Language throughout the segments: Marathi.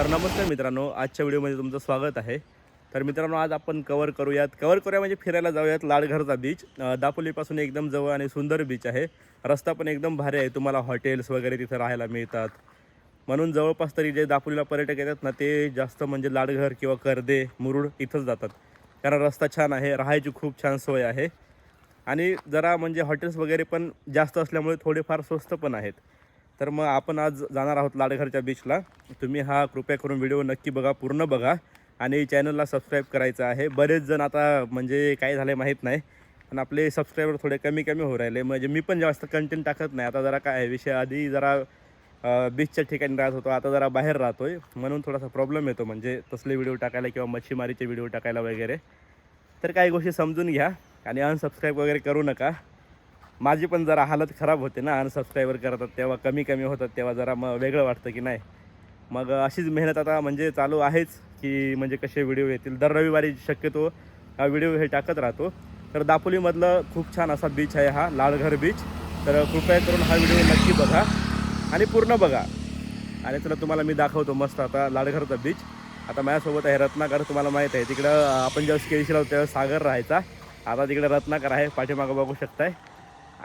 तर नमस्कार मित्रांनो आजच्या व्हिडिओमध्ये तुमचं स्वागत आहे. तर मित्रांनो आज आपण कवर करूयात. कवर करूया म्हणजे फिरायला जाऊयात लाडघरचा बीच दापोलीपासून एकदम जवळ आणि सुंदर बीच आहे. रस्ता पण एकदम भारी आहे. तुम्हाला हॉटेल्स वगैरे तिथं राहायला मिळतात. म्हणून जवळपास तरी जे दापोलीला पर्यटक येतात ना ते जास्त म्हणजे लाडघर किंवा कर्दे मुरुड इथंच जातात. कारण रस्ता छान आहे राहायची खूप छान सोय आहे. आणि जरा म्हणजे हॉटेल्स वगैरे पण जास्त असल्यामुळे थोडेफार स्वस्त पण आहेत. तर मग आपण आज जाणार आहोत लाडघरच्या बीचला तुम्ही हा कृपया करून व्हिडिओ नक्की बघा पूर्ण बघा. आणि चॅनलला सबस्क्राईब करायचं आहे. बरेच जण आता म्हणजे काय झालं माहीत नाही पण आपले सबस्क्रायबर थोडे कमी कमी होऊ राहिले. म्हणजे मी पण जास्त कंटेंट टाकत नाही. आता जरा काय आहे, विषय आधी जरा बीचच्या ठिकाणी राहत होतो. आता जरा बाहेर राहतो आहे म्हणून थोडासा प्रॉब्लेम येतो. म्हणजे तसले व्हिडिओ टाकायला किंवा मच्छीमारीचे व्हिडिओ टाकायला वगैरे. तर काही गोष्टी समजून घ्या. आणि अनसबस्क्राईब वगैरे करू नका. माझी पण जरा हालत खराब होते ना अनसबस्क्रायबर करतात तेव्हा कमी कमी होतात तेव्हा जरा मग वेगळं वाटतं की नाही. मग अशीच मेहनत आता म्हणजे चालू आहेच की म्हणजे कसे व्हिडिओ येतील. दर रविवारी शक्यतो हा व्हिडिओ हे टाकत राहतो. तर दापोलीमधलं खूप छान असा बीच आहे हा लालघर बीच तर कृपया करून हा व्हिडिओ नक्की बघा आणि पूर्ण बघा. आणि चला तुम्हाला मी दाखवतो मस्त आता लाडघरचा बीच आता माझ्यासोबत आहे रत्नाकर तुम्हाला माहीत आहे. तिकडं आपण जेव्हा केळशीला होतो तेव्हा सागर राहायचा. आता तिकडे रत्नाकर आहे पाठीमागं बघू शकताय.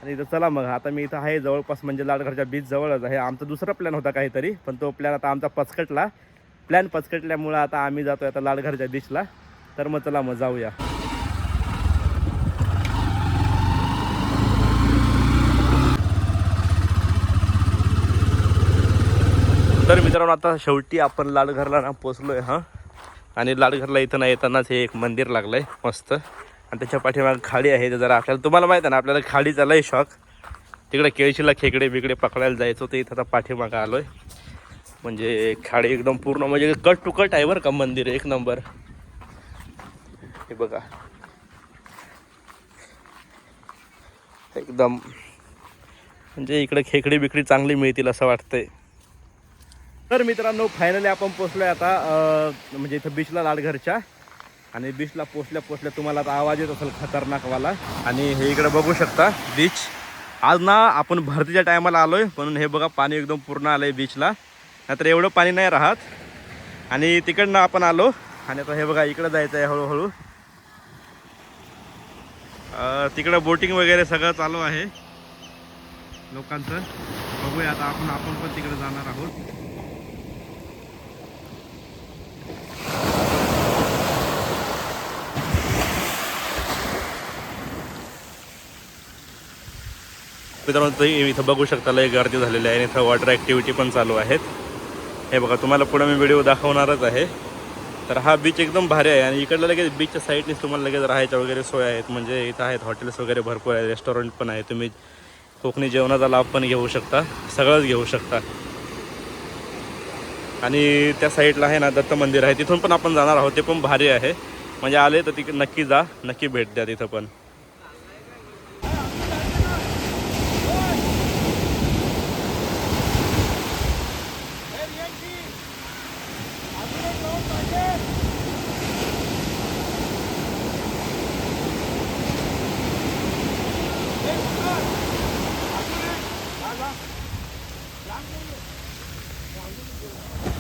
आणि तर चला मग. आता मी इथं आहे जवळपास म्हणजे लाडघरच्या बीच जवळच आहे. आमचा दुसरा प्लॅन होता काहीतरी पण तो प्लॅन आता आमचा पचकटला. प्लॅन पचकटल्यामुळं आता आम्ही जातोय आता लाडघरच्या बीचला तर मग चला मग जाऊया. तर मित्रांनो आता शेवटी आपण लाडघरला ना पोचलोय हां? आणि लाडघरला इथं ना येतानाच हे एक मंदिर लागलंय मस्त. आणि त्याच्या पाठीमाग खाडी आहे तर जरा आपल्याला तुम्हाला माहीत आहे ना आपल्याला खाडीचा लय शॉक. तिकडे केळशीला खेकडे बिकडे पकडायला जायचं होतं इथं आता पाठीमागं आलोय. म्हणजे खाडी एकदम पूर्ण म्हणजे कट टू कट आहे बरं का मंदिर एक नंबर. हे बघा. एकदम म्हणजे इकडे खेकडी बिकडी चांगली मिळतील असं वाटतंय. तर मित्रांनो फायनली आपण पोचलोय आता म्हणजे इथं बीचला लालघरच्या. आणि बीचला पोचल्या पोचल्या तुम्हाला आता आवाज येत असेल खतरनाकवाला. आणि हे इकडे बघू शकता बीच आज ना आपण भरतीच्या टायमाला आलोय म्हणून हे बघा पाणी एकदम पूर्ण आलंय बीचला नाहीतर एवढं पाणी नाही राहत. आणि तिकडनं आपण आलो आणि आता हे बघा इकडं जायचं आहे हळूहळू तिकडं बोटिंग वगैरे सगळं चालू आहे. लोकांचं. बघूया आता आपण आपण पण तिकडे जाणार आहोत. मित्रांनो तुम्ही इथं बघू शकता लय गर्दी झालेली आहे आणि इथं वॉटर ॲक्टिव्हिटी पण चालू आहेत. हे बघा तुम्हाला पुढे मी व्हिडिओ दाखवणारच आहे. तर हा बीच एकदम भारी आहे आणि इकडलं लगेच बीचच्या साईडनेच तुम्हाला लगेच राहायच्या वगैरे सोय आहेत. म्हणजे इथं आहेत हॉटेल्स वगैरे भरपूर आहेत रेस्टॉरंट पण आहे. तुम्ही कोकणी जेवणाचा लाभ पण घेऊ शकता सगळंच घेऊ शकता. आणि त्या साईडला आहे ना दत्त मंदिर आहे. तिथून पण आपण जाणार आहोत ते पण भारी आहे. म्हणजे आले तर तिकडे नक्की जा नक्की भेट द्या तिथं पण. 자, 양쪽으로.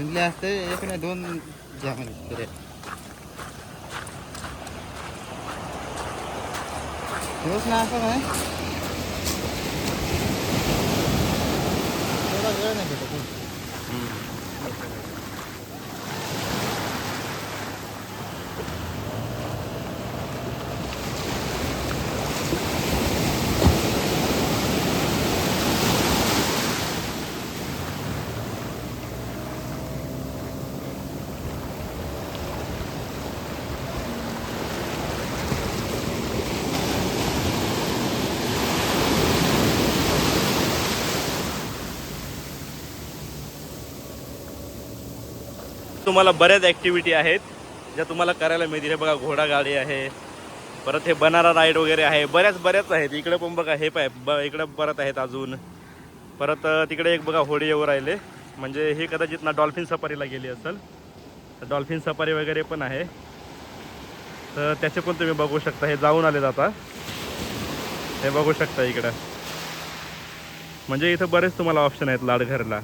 धुंदले असते एक नाही दोन घ्या म्हणजे दिवस ना असं नाही तेवढा वेळ नाही भेटत तुम्हाला बऱ्याच ॲक्टिव्हिटी आहेत. ज्या तुम्हाला करायला मिळतील. हे बघा घोडागाडी आहे. परत हे बनारा राईड वगैरे आहे. बऱ्याच बऱ्याच आहेत. इकडे पण बघा हे पाय ब इकडे परत आहेत अजून. परत तिकडे एक बघा होडी येऊ राहिले. म्हणजे हे कदाचित ना डॉल्फिन सफारीला गेली असेल. तर डॉल्फिन सफारी वगैरे पण आहे. तर त्याचे पण तुम्ही बघू शकता. हे जाऊन आले जाता हे बघू शकता इकडं. म्हणजे इथं बरेच तुम्हाला ऑप्शन आहेत लाडघरला.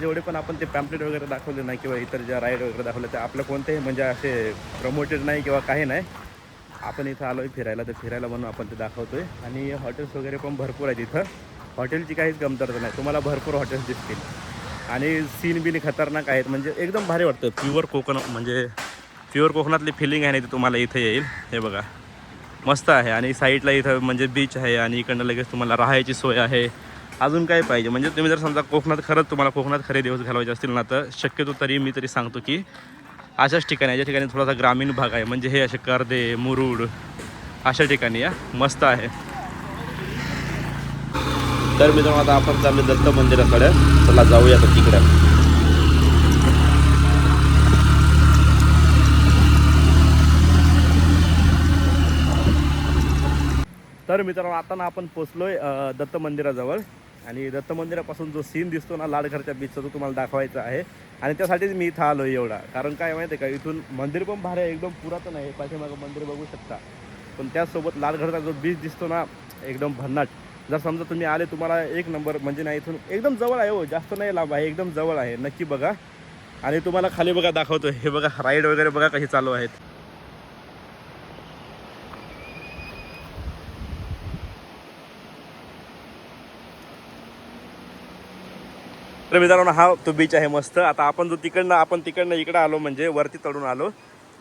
जेवढे पण आपण ते पॅम्पलेट वगैरे दाखवले नाही किंवा इतर ज्या राईड वगैरे दाखवले ते आपलं कोणतेही म्हणजे असे प्रमोटेड नाही किंवा काही नाही. आपण इथं आलो आहे फिरायला तर फिरायला म्हणून आपण ते दाखवतोय. आणि हॉटेल्स वगैरे पण भरपूर आहेत इथं. हॉटेलची काहीच कमतरता नाही. तुम्हाला भरपूर हॉटेल्स दिसतील. आणि सीन बिन खतरनाक आहेत. म्हणजे एकदम भारी वाटतं. प्युअर कोकण म्हणजे प्युअर कोकणातली फिलिंग आहे ना ती तुम्हाला इथं येईल. हे बघा. मस्त आहे. आणि साईडला इथं म्हणजे बीच आहे. आणि इकडनं लगेच तुम्हाला राहायची सोय आहे. अजून काय पाहिजे? म्हणजे तुम्ही जर समजा कोकणात खरंच तुम्हाला कोकणात खरे दिवस घालवायचे असतील ना तर शक्यतो तरी मी तरी सांगतो की अशाच ठिकाणी या ठिकाणी थोडासा ग्रामीण भाग आहे. म्हणजे हे असे कर्दे मुरुड अशा ठिकाणी या. मस्त आहे. तर मित्रांनो आता आपण चाललो दत्त मंदिराकडे. चला जाऊया आता तिकडे. तर मित्रांनो आता ना आपण पोचलोय दत्त मंदिराजवळ. आणि दत्त मंदिरापासून जो सीन दिसतो ना लाडघरच्या बीचचा तो तुम्हाला दाखवायचा आहे. आणि त्यासाठीच मी इथं आलो एवढा. कारण काय माहिती आहे का इथून मंदिर पण भारी आहे एकदम पुरातन आहे. पाठीमागं मंदिर बघू शकता. पण त्याचसोबत लालघरचा जो बीच दिसतो ना एकदम भन्नाट. जर समजा तुम्ही आले तुम्हाला एक नंबर म्हणजे नाही इथून एकदम जवळ आहे हो. जास्त नाही लांब आहे एकदम जवळ आहे. नक्की बघा. आणि तुम्हाला खाली बघा दाखवतो हे बघा राईड वगैरे बघा कशी चालू आहेत. तर मित्रांनो हा तो बीच आहे मस्त. आता आपण जो तिकडनं आपण तिकडनं इकडं आलो म्हणजे वरती चढून आलो.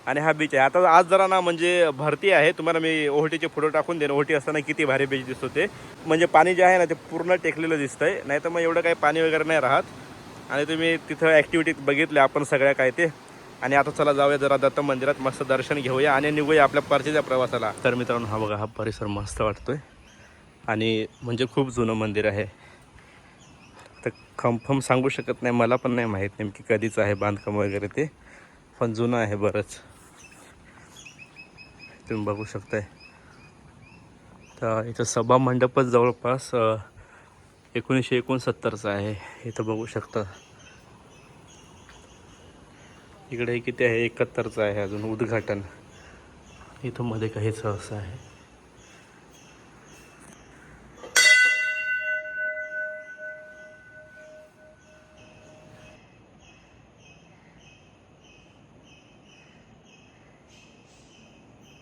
आणि हा बीच आहे. आता आज जरा ना म्हणजे भरती आहे. तुम्हाला मी ओहटीचे फोटो टाकून देईन. ओहटी असताना किती भारी बीच दिसतो ते. म्हणजे पाणी जे आहे ना ते पूर्ण टेकलेलं दिसतंय. नाही तर मग एवढं काही पाणी वगैरे नाही राहत. आणि तुम्ही तिथं ॲक्टिव्हिटी बघितल्या आपण सगळ्या काय ते. आणि आता चला जाऊया जरा दत्त मंदिरात मस्त दर्शन घेऊया आणि निघूया आपल्या परतीच्या प्रवासाला. तर मित्रांनो हा बघा हा परिसर मस्त वाटतोय. आणि म्हणजे खूप जुनं मंदिर आहे. तर कन्फर्म सांगू शकत नाही मला पण नाही माहीत नेमकी कधीचं आहे बांधकाम वगैरे ते. पण जुनं आहे बरंच. तुम्ही बघू शकताय. तर इथं सभा मंडपच जवळपास एकोणीसशे एकोणसत्तरचं आहे. इथं बघू शकता. इकडे किती आहे? एकाहत्तरचं आहे अजून उद्घाटन. इथं मध्ये काही सहसा आहे.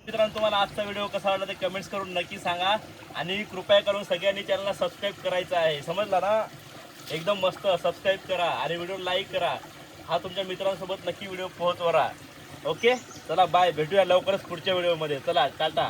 मित्रांनो तुम्हाला आजचा व्हिडिओ कसा वाटला ते कमेंट्स करून नक्की सांगा. आणि कृपया करून सगळ्यांनी चॅनलला सबस्क्राईब करायचं आहे. समजला ना? एकदम मस्त सबस्क्राईब करा आणि व्हिडिओ लाईक करा. हा तुमच्या मित्रांसोबत नक्की व्हिडिओ पोहोचवरा ओके? चला बाय भेटूया लवकरच पुढच्या व्हिडिओमध्ये. चला टाटा.